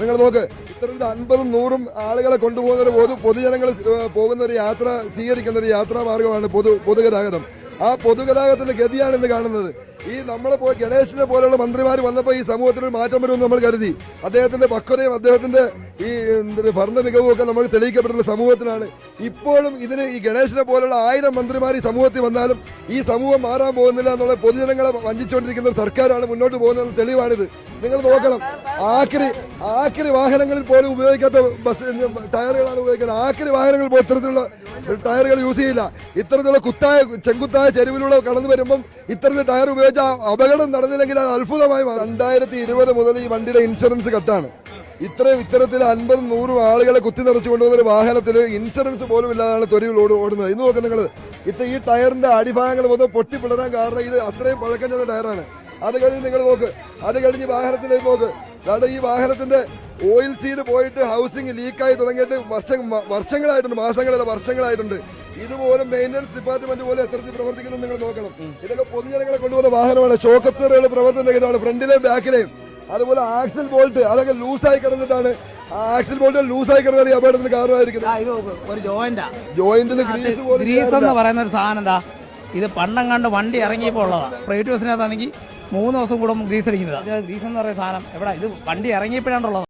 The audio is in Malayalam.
നിങ്ങൾ നോക്ക് ഇത്തരത്തിൽ അൻപതും നൂറും ആളുകളെ കൊണ്ടുപോകുന്ന ഒരു പൊതു പൊതുജനങ്ങൾ പോകുന്ന ഒരു യാത്ര സ്വീകരിക്കുന്ന ഒരു യാത്രാ മാർഗമാണ് പൊതു പൊതുഗതാഗതം. ആ പൊതുഗതാഗതത്തിന്റെ ഗതിയാണ് ഇന്ന് കാണുന്നത്. ഈ നമ്മൾ പോ ഗണേശനെ പോലെയുള്ള മന്ത്രിമാർ വന്നപ്പോൾ ഈ സമൂഹത്തിൽ ഒരു മാറ്റം വരുമെന്ന് നമ്മൾ കരുതി. അദ്ദേഹത്തിന്റെ പക്വതയും അദ്ദേഹത്തിന്റെ ഈ ഭരണ മികവും ഒക്കെ നമ്മൾ തെളിയിക്കപ്പെടുന്ന സമൂഹത്തിനാണ് ഇപ്പോഴും ഇതിന് ഈ ഗണേശനെ പോലുള്ള ആയിരം മന്ത്രിമാർ ഈ സമൂഹത്തിൽ വന്നാലും ഈ സമൂഹം മാറാൻ പോകുന്നില്ല എന്നുള്ള പൊതുജനങ്ങളെ വഞ്ചിച്ചുകൊണ്ടിരിക്കുന്ന സർക്കാരാണ് മുന്നോട്ട് പോകുന്നത് തെളിവാണിത്. നിങ്ങൾ നോക്കണം. ആക്രി ആക്രി വാഹനങ്ങളിൽ പോലും ഉപയോഗിക്കാത്ത ബസ് ടയറുകളാണ് ഉപയോഗിക്കുന്നത്. ആക്രി വാഹനങ്ങൾ ഇത്തരത്തിലുള്ള ടയറുകൾ യൂസ് ചെയ്യില്ല. ഇത്തരത്തിലുള്ള കുത്തായ ചെങ്കുത്തായ ചെരുവിലൂടെ കടന്നു വരുമ്പം ഇത്തരത്തിൽ ടയർ ഉപയോഗിച്ച ആ അപകടം നടന്നില്ലെങ്കിൽ അത് അത്ഭുതമായി രണ്ടായിരത്തി ഇരുപത് മുതൽ ഈ വണ്ടിയുടെ ഇൻഷുറൻസ് കട്ടാണ്. ഇത്രയും ഇത്തരത്തിൽ അൻപതും നൂറും ആളുകളെ കുത്തി നിറച്ചു കൊണ്ടുവന്ന ഒരു വാഹനത്തിൽ ഇൻഷുറൻസ് പോലും ഇല്ലാതാണ് തൊരിവിൽ ഓട് ഓടുന്നത്. ഇന്ന് നോക്ക് നിങ്ങൾ ഇത്ര ഈ ടയറിന്റെ അടിഭാഗങ്ങൾ മൊത്തം പൊട്ടിപ്പിളരാൻ കാരണം ഇത് അത്രയും പഴക്കം ചെന്ന ടയറാണ്. അത് കഴിഞ്ഞ് നിങ്ങൾ നോക്ക്. അത് കഴിഞ്ഞ് വാഹനത്തിലേക്ക് നോക്ക്. കാരണം ഈ വാഹനത്തിന്റെ ഓയിൽ സീൽ പോയിട്ട് ഹൗസിംഗ് ലീക്കായി തുടങ്ങിയിട്ട് വർഷം വർഷങ്ങളായിട്ടുണ്ട് മാസങ്ങളല്ല വർഷങ്ങളായിട്ടുണ്ട്. ഇതുപോലെ മെയിന്റനൻസ് ഡിപ്പാർട്ട്മെന്റ് പോലെ എത്രത്തിൽ പ്രവർത്തിക്കുന്നു നിങ്ങൾ നോക്കണം. ഇതൊക്കെ പൊതുജനങ്ങളെ കൊണ്ടുപോകുന്ന വാഹനമാണ്. ഷോക്കത്തറുകൾ പ്രവർത്തന രഹിതമാണ് ഫ്രണ്ടിലെയും ബാക്കിലെയും. അതുപോലെ ആക്സിൽ ബോൾട്ട് അതൊക്കെ ലൂസായി കിടന്നിട്ടാണ്. ആക്സിൽ ബോൾട്ട് ലൂസായി കിടന്നാണ് ഈ അപകടത്തിന് കാരണമായിരിക്കുന്നത്. ജോയിന്റിൽ ഗ്രീസ് എന്ന് പറയുന്ന ഒരു സാധനം എന്താ ഇത് പണ്ടം കണ്ട് വണ്ടി ഇറങ്ങിയപ്പോൾ ഉള്ളതാ. പ്രൈവറ്റ് ബസ്സിനകത്താണെങ്കിൽ മൂന്ന് ദിവസം കൂടുമ്പോൾ ഗ്രീസ് അടിക്കുന്നതാണ് ഗ്രീസ് എന്ന് പറയുന്ന സാധനം. എവിടെ? ഇത് വണ്ടി ഇറങ്ങിയപ്പോഴാണുള്ളത്